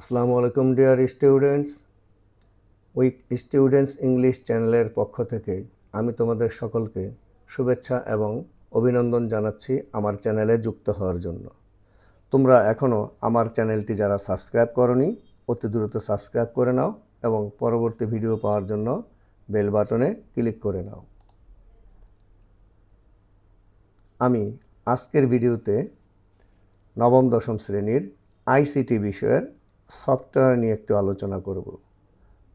আসসালামু আলাইকুম, dear students. Weak students English চ্যানেলের পক্ষ থেকে আমি তোমাদের সকলকে শুভেচ্ছা এবং অভিনন্দন জানাচ্ছি আমার চ্যানেলে যুক্ত হওয়ার জন্য। তোমরা এখনও আমার চ্যানেলটি যারা সাবস্ক্রাইব করনি, অতি দ্রুত সাবস্ক্রাইব করে নাও এবং পরবর্তী ভিডিও পাওয়ার জন্য বেল বাটনে ক্লিক করে নাও। আমি আজকের ভিডিওতে নবম দশম শ্রেণির আইসিটি বিষয়ের সফটওয়্যার নিয়ে একটু আলোচনা করব।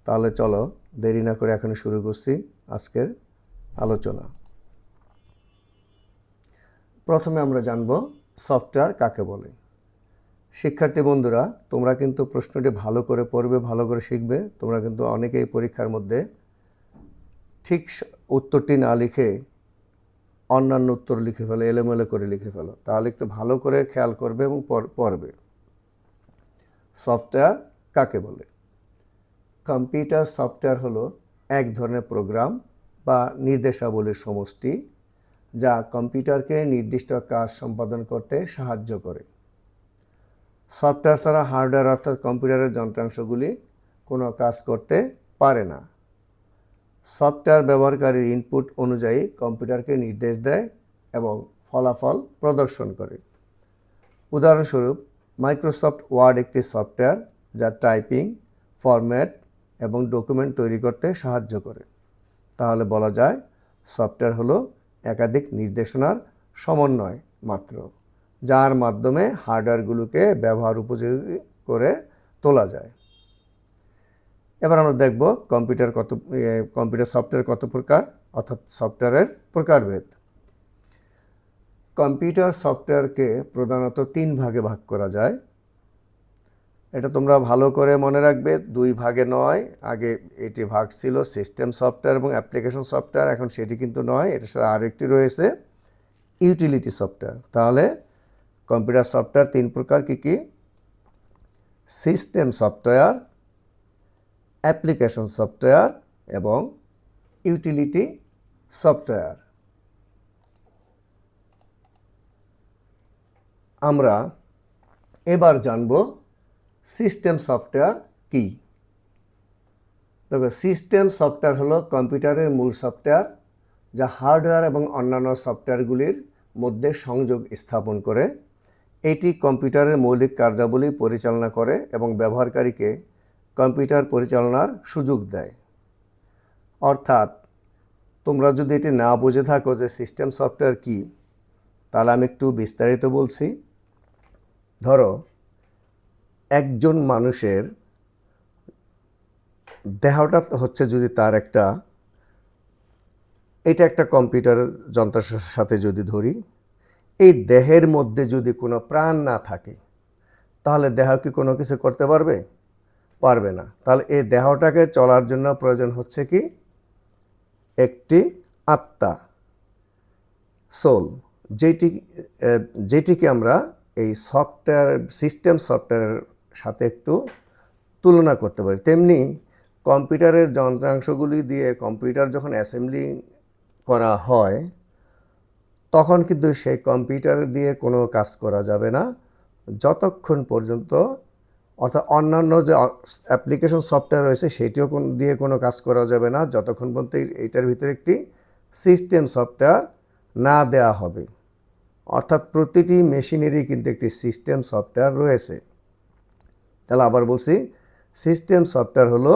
তাহলে চলো দেরি না করে এখন শুরু করছি আজকের আলোচনা। প্রথমে আমরা জানব সফটওয়্যার কাকে বলে। শিক্ষার্থী বন্ধুরা, তোমরা কিন্তু প্রশ্নটি ভালো করে পড়বে, ভালো করে শিখবে। তোমরা কিন্তু অনেকেই পরীক্ষার মধ্যে ঠিক উত্তরটি না লিখে অন্যান্য উত্তর লিখে ফেলো, এলোমেলো করে লিখে ফেলো। তাহলে একটু ভালো করে খেয়াল করবে এবং পড়- পড়বে। সফটওয়্যার কাকে বলে? কম্পিউটার সফটওয়্যার হলো এক ধরনের প্রোগ্রাম বা নির্দেশাবলীর সমষ্টি যা কম্পিউটারকে নির্দিষ্ট কাজ সম্পাদন করতে সাহায্য করে। সফটওয়্যার ছাড়া হার্ডওয়্যার অর্থাৎ কম্পিউটারের যন্ত্রাংশগুলি কোনো কাজ করতে পারে না। সফটওয়্যার ব্যবহারকারীর ইনপুট অনুযায়ী কম্পিউটারকে নির্দেশ দেয় এবং ফলাফল প্রদর্শন করে। উদাহরণস্বরূপ মাইক্রোসফট ওয়ার্ড একটি সফটওয়্যার যা টাইপিং ফরম্যাট এবং ডকুমেন্ট তৈরি করতে সাহায্য করে। তাহলে বলা যায় সফটওয়্যার হলো একাধিক নির্দেশনার সমন্বয় মাত্র, যার মাধ্যমে হার্ডওয়্যারগুলোকে ব্যবহার উপযোগী করে তোলা যায়। এবার আমরা দেখব কম্পিউটার কত কম্পিউটার সফটওয়্যার কত প্রকার, অর্থাৎ সফটওয়্যারের প্রকারভেদ। কম্পিউটার সফটওয়্যারকে প্রধানত তিন ভাগে ভাগ করা যায়। এটা তোমরা ভালো করে মনে রাখবে, দুই ভাগে নয়। আগে এটি ভাগ ছিল সিস্টেম সফটওয়্যার এবং অ্যাপ্লিকেশন সফটওয়্যার, এখন সেটি কিন্তু নয়, এটার সাথে আরেকটি রয়েছে ইউটিলিটি সফটওয়্যার। তাহলে কম্পিউটার সফটওয়্যার তিন প্রকার কি কি? সিস্টেম সফটওয়্যার, অ্যাপ্লিকেশন সফটওয়্যার এবং ইউটিলিটি সফটওয়্যার। আমরা এবার জানব সিস্টেম সফটওয়্যার কি? তবে সিস্টেম সফটওয়্যার হলো কম্পিউটারের মূল সফটওয়্যার যা হার্ডওয়্যার এবং অন্যান্য সফটওয়্যারগুলির মধ্যে সংযোগ স্থাপন করে। এটি কম্পিউটারের মৌলিক কার্যাবলী পরিচালনা করে এবং ব্যবহারকারীকে কম্পিউটার পরিচালনার সুযোগ দেয়। অর্থাৎ, তোমরা যদি এটি না বুঝে থাকো যে সিস্টেম সফটওয়্যার কী, তাহলে আমি একটু বিস্তারিত বলছি। ধরো, একজন মানুষের দেহটা হচ্ছে যদি তার একটা, এটা একটা কম্পিউটার যন্ত্রের সাথে যদি ধরি, এই দেহের মধ্যে যদি কোনো প্রাণ না থাকে, তাহলে দেহ কি কোনো কিছু করতে পারবে? পারবে না। তাহলে এই দেহটাকে চলার জন্য প্রয়োজন হচ্ছে কি? একটি আত্মা সোল যেটি যেটিকে আমরা এই সফটওয়্যার সিস্টেম সফটওয়্যারের সাথে একটু তুলনা করতে পারি। তেমনি কম্পিউটারের যন্ত্রাংশগুলি দিয়ে কম্পিউটার যখন অ্যাসেম্বলি করা হয়, তখন কিন্তু সেই কম্পিউটার দিয়ে কোনো কাজ করা যাবে না। যতক্ষণ পর্যন্ত অর্থাৎ অন্যান্য যে অ্যাপ্লিকেশন সফটওয়্যার রয়েছে, সেটিও কোন, দিয়ে কোনো কাজ করা যাবে না। যতক্ষণ পর্যন্ত এই- এইটার ভিতরে একটি সিস্টেম সফটওয়্যার না দেয়া হবে। অর্থাৎ প্রতিটি মেশিনেরই কিন্তু একটি সিস্টেম সফটওয়্যার রয়েছে। তাহলে আবার বলছি, সিস্টেম সফটওয়্যার হলো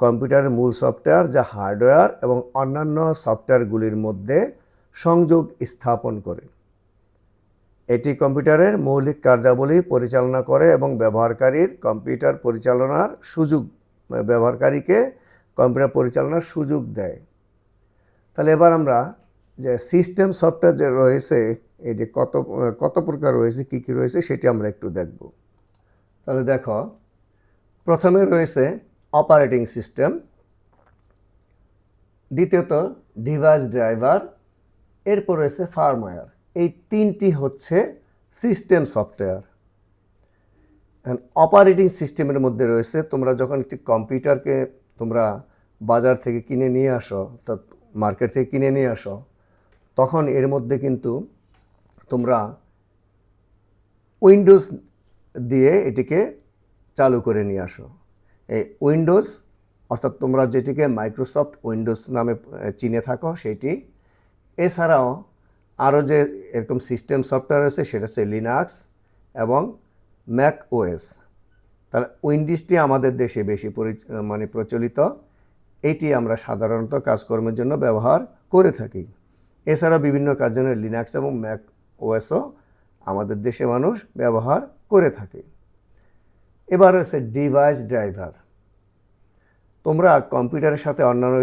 কম্পিউটারের মূল সফটওয়্যার যা হার্ডওয়্যার এবং অন্যান্য সফটওয়্যারগুলির মধ্যে সংযোগ স্থাপন করে। এটি কম্পিউটারের মৌলিক কার্যাবলী পরিচালনা করে এবং ব্যবহারকারীর কম্পিউটার পরিচালনার সুযোগ, ব্যবহারকারীকে কম্পিউটার পরিচালনার সুযোগ দেয়। তাহলে এবার আমরা যে সিস্টেম সফটওয়্যার যে রয়েছে, এই যে কত কত প্রকার রয়েছে, কী কী রয়েছে, সেটি আমরা একটু দেখব। তাহলে দেখো, প্রথমে রয়েছে অপারেটিং সিস্টেম দ্বিতীয়ত ডিভাইস ড্রাইভার এরপর রয়েছে ফার্মওয়্যার এই তিনটি হচ্ছে সিস্টেম সফটওয়্যার অপারেটিং সিস্টেমের মধ্যে রয়েছে, তোমরা যখন একটি কম্পিউটারকে তোমরা বাজার থেকে কিনে নিয়ে আসো, অর্থাৎ মার্কেট থেকে কিনে নিয়ে আসো তখন এর মধ্যে কিন্তু তোমরা উইন্ডোজ দিয়ে এটিকে চালু করে নিয়ে আসো। এই উইন্ডোজ, অর্থাৎ তোমরা যেটিকে মাইক্রোসফট উইন্ডোজ নামে চিনে থাকো, সেটি। এছাড়াও আরও যে এরকম সিস্টেম সফটওয়্যার আছে, সেটা হচ্ছে লিনাক্স এবং ম্যাক ওএস। তাহলে উইন্ডিজটি আমাদের দেশে বেশি মানে প্রচলিত। এটি আমরা সাধারণত কাজকর্মের জন্য ব্যবহার করে থাকি। এছাড়া বিভিন্ন কাজের জন্য লিনাক্স এবং ম্যাক ওএসও আমাদের দেশে মানুষ ব্যবহার করে থাকে। এবার হচ্ছে ডিভাইস ড্রাইভার তোমরা কম্পিউটারের সাথে অন্যান্য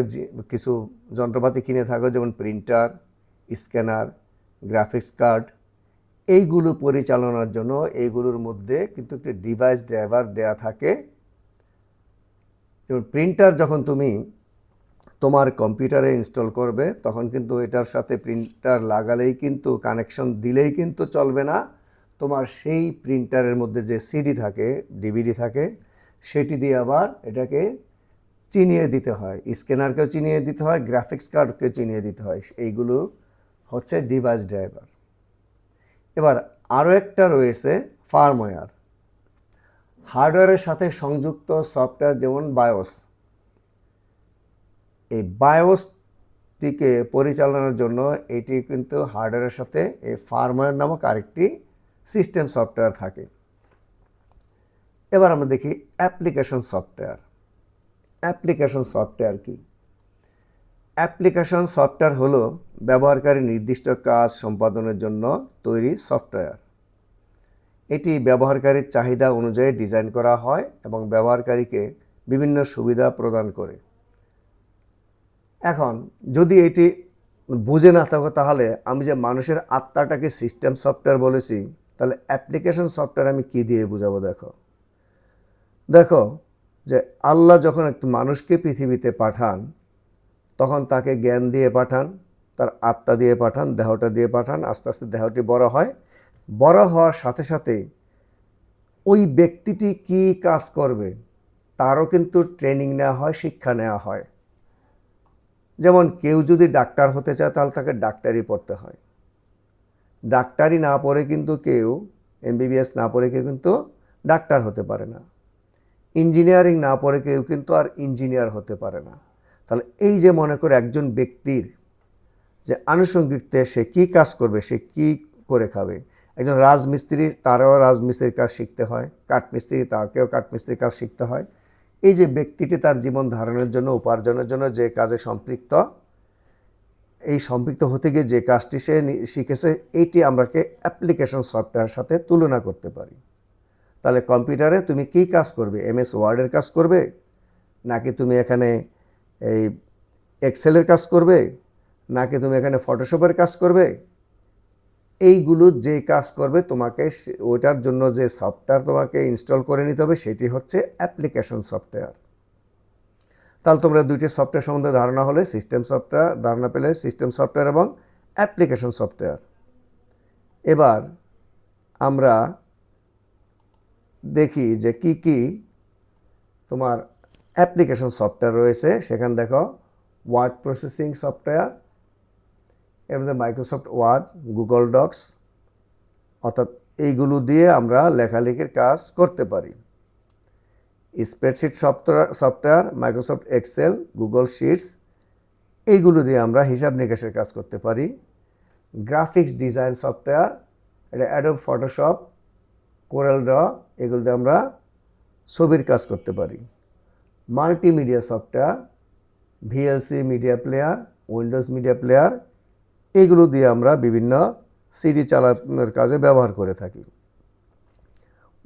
কিছু যন্ত্রপাতি কিনে থাকো, যেমন প্রিন্টার স্ক্যানার গ্রাফিক্স কার্ড এইগুলো পরিচালনার জন্য এইগুলোর মধ্যে কিন্তু একটি ডিভাইস ড্রাইভার দেয়া থাকে। যেমন প্রিন্টার যখন তুমি তোমার কম্পিউটারে ইনস্টল করবে, তখন কিন্তু এটার সাথে প্রিন্টার লাগালেই কিন্তু কানেকশন দিলেই কিন্তু চলবে না। তোমার সেই প্রিন্টারের মধ্যে যে সিডি থাকে ডিভিডি থাকে, সেটি দিয়ে আবার এটাকে চিনিয়ে দিতে হয়। স্ক্যানারকেও চিনিয়ে দিতে হয় গ্রাফিক্স কার্ডকেও চিনিয়ে দিতে হয়। এইগুলো হচ্ছে ডিভাইস ড্রাইভার এবার আরও একটা রয়েছে ফার্মওয়্যার হার্ডওয়্যারের সাথে সংযুক্ত সফটওয়্যার যেমন বায়োস এই বায়োসটিকে পরিচালনার জন্য এটি কিন্তু হার্ডওয়্যারের সাথে এই ফার্মওয়্যার নামক আরেকটি সিস্টেম সফটওয়্যার থাকে। এবার আমরা দেখি অ্যাপ্লিকেশন সফটওয়্যার অ্যাপ্লিকেশন সফটওয়্যার কি? অ্যাপ্লিকেশন সফটওয়্যার হলো ব্যবহারকারী নির্দিষ্ট কাজ সম্পাদনের জন্য তৈরি সফটওয়্যার এটি ব্যবহারকারীর চাহিদা অনুযায়ী ডিজাইন করা হয় এবং ব্যবহারকারীকে বিভিন্ন সুবিধা প্রদান করে। এখন যদি এটি বুঝে না থাকো তাহলে আমি যে মানুষের আত্মাটাকে সিস্টেম সফটওয়্যার বলেছি, তাহলে অ্যাপ্লিকেশন সফটওয়্যার আমি কি দিয়ে বুঝাবো দেখো? দেখো যে আল্লাহ যখন একটি মানুষকে পৃথিবীতে পাঠান, তখন তাকে জ্ঞান দিয়ে পাঠান, তার আত্মা দিয়ে পাঠান, দেহটা দিয়ে পাঠান, আস্তে আস্তে দেহটি বড় হয়। বড় হওয়ার সাথে সাথে ওই ব্যক্তিটি কি কাজ করবে? তারও কিন্তু ট্রেনিং নেওয়া হয়, শিক্ষা নেওয়া হয়। যেমন কেউ যদি ডাক্তার হতে চায়, তাহলে তাকে ডাক্তারি পড়তে হয়। ডাক্তারি না পড়ে কিন্তু কেউ, এমবিবিএস না পড়ে কেউ কিন্তু ডাক্তার হতে পারে না। ইঞ্জিনিয়ারিং না পড়ে কেউ কিন্তু আর ইঞ্জিনিয়ার হতে পারে না। তাহলে এই যে মনে করে একজন ব্যক্তির যে আনুষঙ্গিকতে সে কি কাজ করবে, সে কি করে খাবে? একজন রাজমিস্ত্রি, তারও রাজমিস্ত্রির কাজ শিখতে হয়, কাঠমিস্ত্রি, তাকেও কাঠমিস্ত্রির কাজ শিখতে হয়। এই যে ব্যক্তিটি তার জীবন ধারণের জন্য, উপার্জনের জন্য যে কাজে সম্পৃক্ত, এই সম্পৃক্ত হতে গিয়ে যে কাজটি সে শিখেছে এইটি আমরাকে অ্যাপ্লিকেশন সফটওয়্যার সাথে তুলনা করতে পারি। তাহলে কম্পিউটারে তুমি কি কাজ করবে? এমএস ওয়ার্ডের কাজ করবে? নাকি তুমি এখানে এই এক্সেলের কাজ করবে? নাকি তুমি এখানে ফটোশপের কাজ করবে? এইগুলো যে কাজ করবে তোমাকে ওইটার জন্য যে সফটওয়্যার তোমাকে ইনস্টল করে নিতে হবে, সেটি হচ্ছে অ্যাপ্লিকেশন সফটওয়্যার তাহলে তোমরা দুইটি সফটওয়্যার সম্বন্ধে ধারণা হলে সিস্টেম সফটওয়্যার ধারণা পেলে সিস্টেম সফটওয়্যার এবং অ্যাপ্লিকেশন সফটওয়্যার এবার আমরা দেখি যে কি কি তোমার অ্যাপ্লিকেশন সফটওয়্যার রয়েছে। সেখানে দেখো ওয়ার্ড প্রসেসিং সফটওয়্যার এর মধ্যে মাইক্রোসফট ওয়ার্ড গুগল ডক্স অর্থাৎ এইগুলো দিয়ে আমরা লেখালেখির কাজ করতে পারি। Spreadsheet software software Microsoft Excel Google Sheets এইগুলো দিয়ে আমরা হিসাব নিকাশের কাজ করতে পারি। গ্রাফিক্স ডিজাইন সফটওয়্যার এটা অ্যাডোব ফটোশপ কোরাল ড্র এগুলো দিয়ে আমরা ছবির কাজ করতে পারি। Multimedia software VLC media player Windows media player এগুলো দিয়ে আমরা বিভিন্ন সিডি চালানোর কাজে ব্যবহার করে থাকি।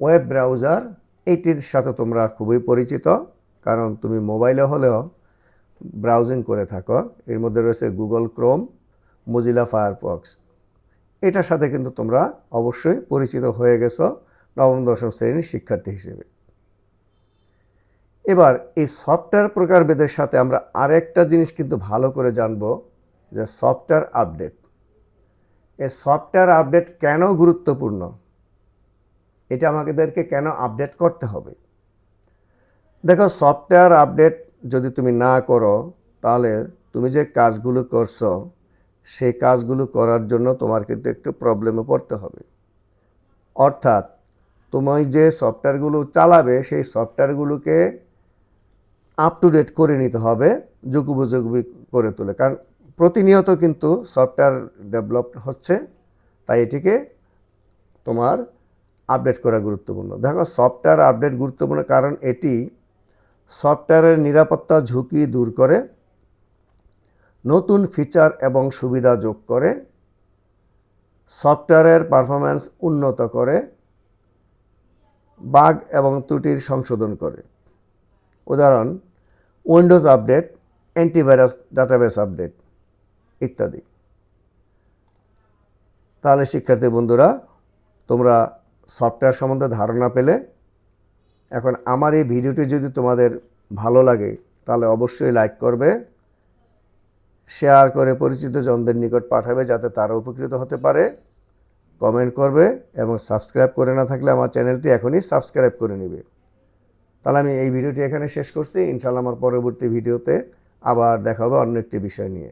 ওয়েব ব্রাউজার এইটির সাথে তোমরা খুবই পরিচিত, কারণ তুমি মোবাইলে হলেও ব্রাউজিং করে থাকো। এর মধ্যে রয়েছে গুগল ক্রোম, মজিলা ফায়ারফক্স। এটার সাথে কিন্তু তোমরা অবশ্যই পরিচিত হয়ে গেছো নবম, দশম শ্রেণির শিক্ষার্থী হিসেবে। এবার এই সফটওয়্যার প্রকারভেদের সাথে আমরা আরেকটা জিনিস কিন্তু ভালো করে জানব। যে সফটওয়্যার আপডেট এই সফটওয়্যার আপডেট কেন গুরুত্বপূর্ণ? এটা আমাদেরকে কেন আপডেট করতে হবে? দেখো সফটওয়্যার আপডেট যদি তুমি না করো, তাহলে তুমি যে কাজগুলো করছ, সেই কাজগুলো করার জন্য তোমার কিন্তু একটু প্রবলেমে পড়তে হবে। অর্থাৎ তোমায় যে সফটওয়্যারগুলো চালাবে, সেই সফটওয়্যারগুলোকে আপ টু ডেট করে নিতে হবে, যুগোপযোগী করে তোলে। কারণ প্রতিনিয়ত কিন্তু সফটওয়্যার ডেভেলপ হচ্ছে, তাই এটিকে তোমার আপডেট করা গুরুত্বপূর্ণ। দেখো, সফটওয়্যার আপডেট গুরুত্বপূর্ণ কারণ এটি সফটওয়্যারের নিরাপত্তা ঝুঁকি দূর করে, নতুন ফিচার এবং সুবিধা যোগ করে, সফটওয়্যারের পারফরম্যান্স উন্নত করে, বাগ এবং ত্রুটির সংশোধন করে। উদাহরণ, Windows update, antivirus database update. ইত্যাদি। তাহলে শিক্ষার্থী বন্ধুরা, তোমরা সফটওয়্যার সম্বন্ধে ধারণা পেলে। এখন আমার এই ভিডিওটি যদি তোমাদের ভালো লাগে, তাহলে অবশ্যই লাইক করবে, শেয়ার করে পরিচিত জনদের নিকট পাঠাবে যাতে তারা উপকৃত হতে পারে। কমেন্ট করবে এবং সাবস্ক্রাইব করে না থাকলে আমার চ্যানেলটি এখনই সাবস্ক্রাইব করে নেবে। তাহলে আমি এই ভিডিওটি এখানে শেষ করছি। ইনশাল্লাহ আমার পরবর্তী ভিডিওতে আবার দেখা হবে অন্য একটি বিষয় নিয়ে।